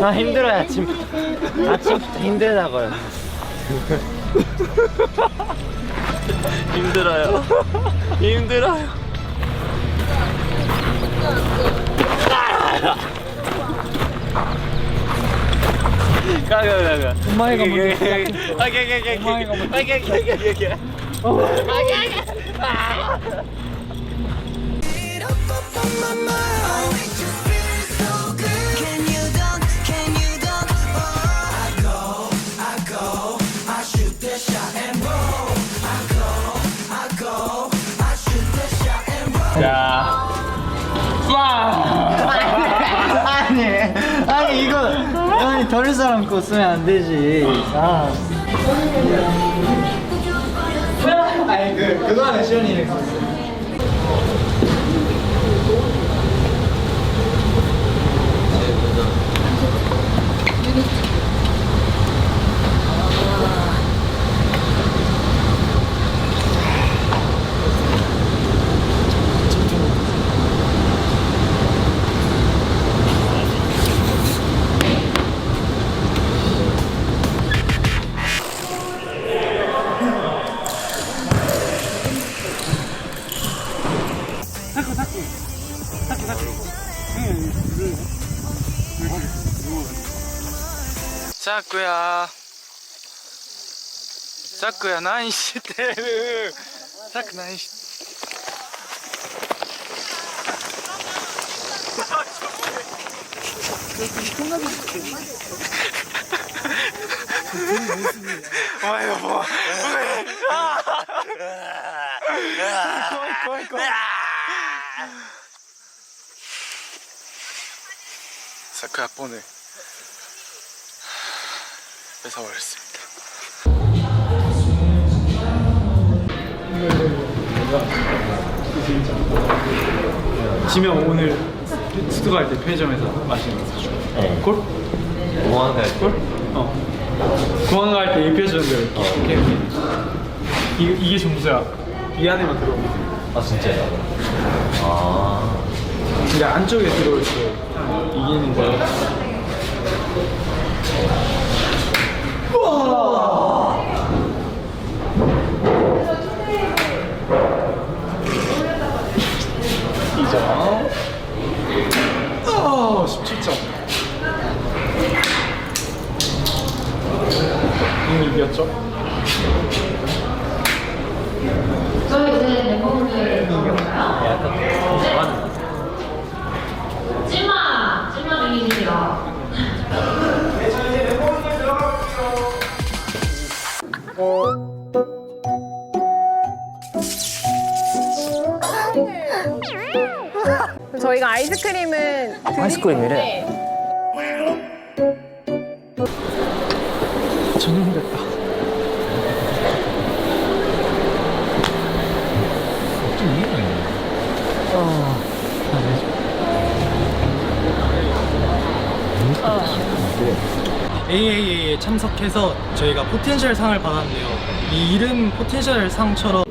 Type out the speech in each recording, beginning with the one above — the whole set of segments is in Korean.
나 힘들어요 아침부터 아침부터 힘들다고요. 힘들어요. 힘들어요. 가가 가가 엄마이가 먼저 Can you dunk? Can dunk? 아니 아니 이거 아니 덜 사람 거 쓰면 안 되지. 아. 아니 그 그거는 시원이 거 さくやさくや何してる？さく何し？てお前はもう。怖い怖い怖い。桜ポネ 뺏어버렸습니다 지면 오늘 갈때 편의점에서 마시는 거 사줘. 네. 콜? 공항 갈 콜? 어. 공항 갈 때 입혀주는 대로 이렇게. 이, 이게 전부야. 이 안에만 들어오면 돼. 아 진짜요? 아 근데 안쪽에 들어올 때 이기는 거야. 아, 17점. 이겼죠? 저희 이제 멤버분들! 찐마 중이시죠? 저희가 아이스크림은 아이스크림이래? 전용됐다. AAA에 참석해서 저희가 포텐셜 상을 받았는데요. 이 이름 포텐셜 상처럼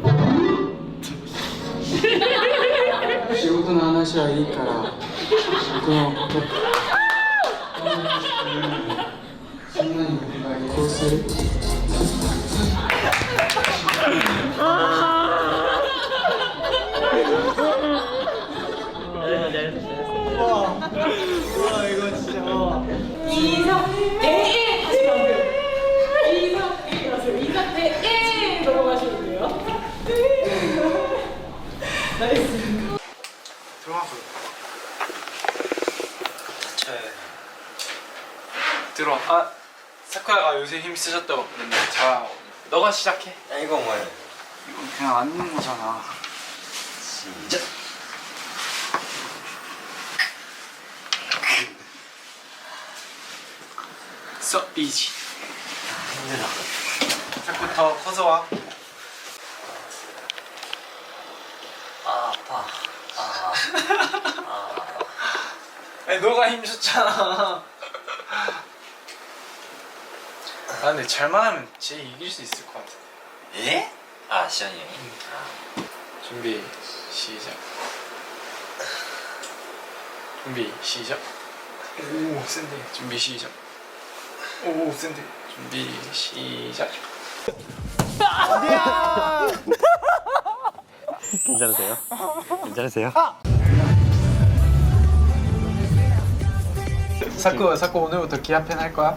仕事の話はいいから僕の 와 이거 진짜 와. 들어와서 들어와 아 요새 힘 쓰셨다고 그랬는데 자 너가 시작해 야 이거 뭐야? 이건 그냥 앉는 거잖아 시작. So easy 힘들어. 자꾸 더 커서 와 아 아파. 아. 아니 너가 힘 줬잖아 아 근데 잘만 하면 쟤 이길 수 있을 것 같아 예? 아 시원이 형이. 준비 시작 준비 시작. 오 센데 준비 시작. 오 센데 준비 시작. 괜찮으세요? 괜찮으세요? 사쿠 사쿠 오늘부터 기아팬 할 거야?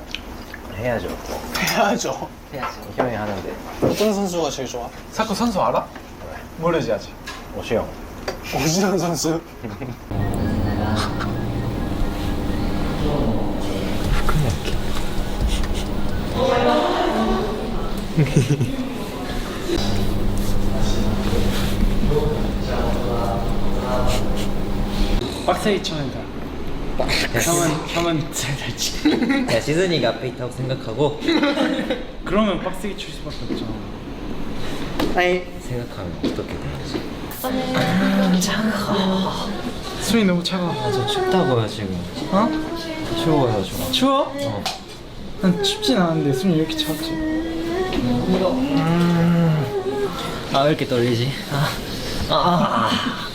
해야죠. 해야죠. 해야지. 형이 하는데. 어떤 선수가 제일 좋아? 사쿠 선수 알아? 모르지 아직. 오시영. 오지환 선수. 빡세게 돼. 형은 형은 잘 달지. 야 시즌이가 앞에 있다고 생각하고 그러면 빡세게 칠 수밖에 없잖아. 생각하면 어떻게 되는지. 숨이 너무 차가워. 저 춥다고요 지금. 어? 추워요 좀. 추워? 어. 난 춥진 않은데 숨이 왜 이렇게 차갑지? 아왜 이렇게 떨리지? 아. 아, 아, 아.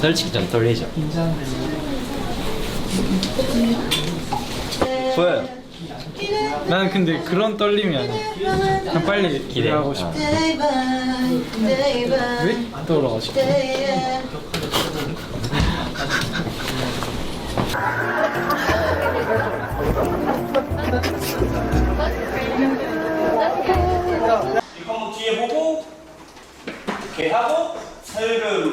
솔직히 좀 떨리죠. 보여요. 나는 근데 그런 떨림이 아니야. 그냥 빨리 기대하고 싶어. 왜? 떠올라가지고. 이거 뒤에 보고 이렇게 하고 살금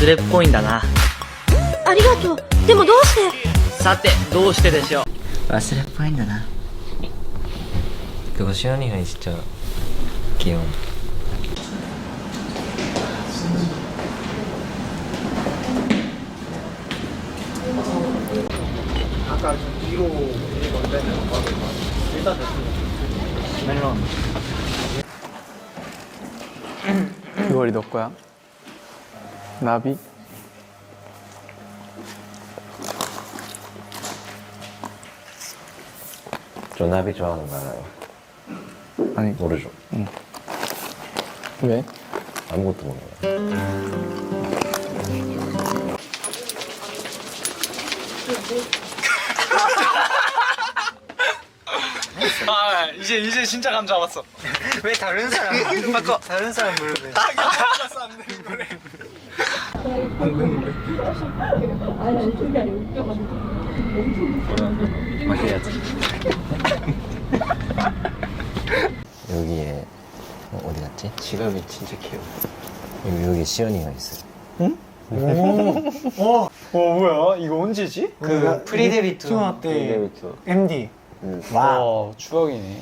忘れっぽいんだな。ありがとう。でもどうしてさてどうしてでしょう。忘れっぽいんだな。그거 시연이가 진짜 귀여워. 아까 뒤로 건데 일단 됐어. 멜론. 이월이 너 거야? 나비? 저 나비 좋아하는 거 알아요? 아니 모르죠. 왜? 아무것도 몰라요. 아 이제 이제 진짜 감 잡았어. 왜 다른 사람 바꿔 다른 사람 마셔야지. 여기에 어, 어디 갔지? 지갑이 진짜 귀여워. 여기, 여기 시연이가 있어요. 어 뭐야 이거 언제지? 그 프리데비트 중학교 때 MD. 와 추억이네.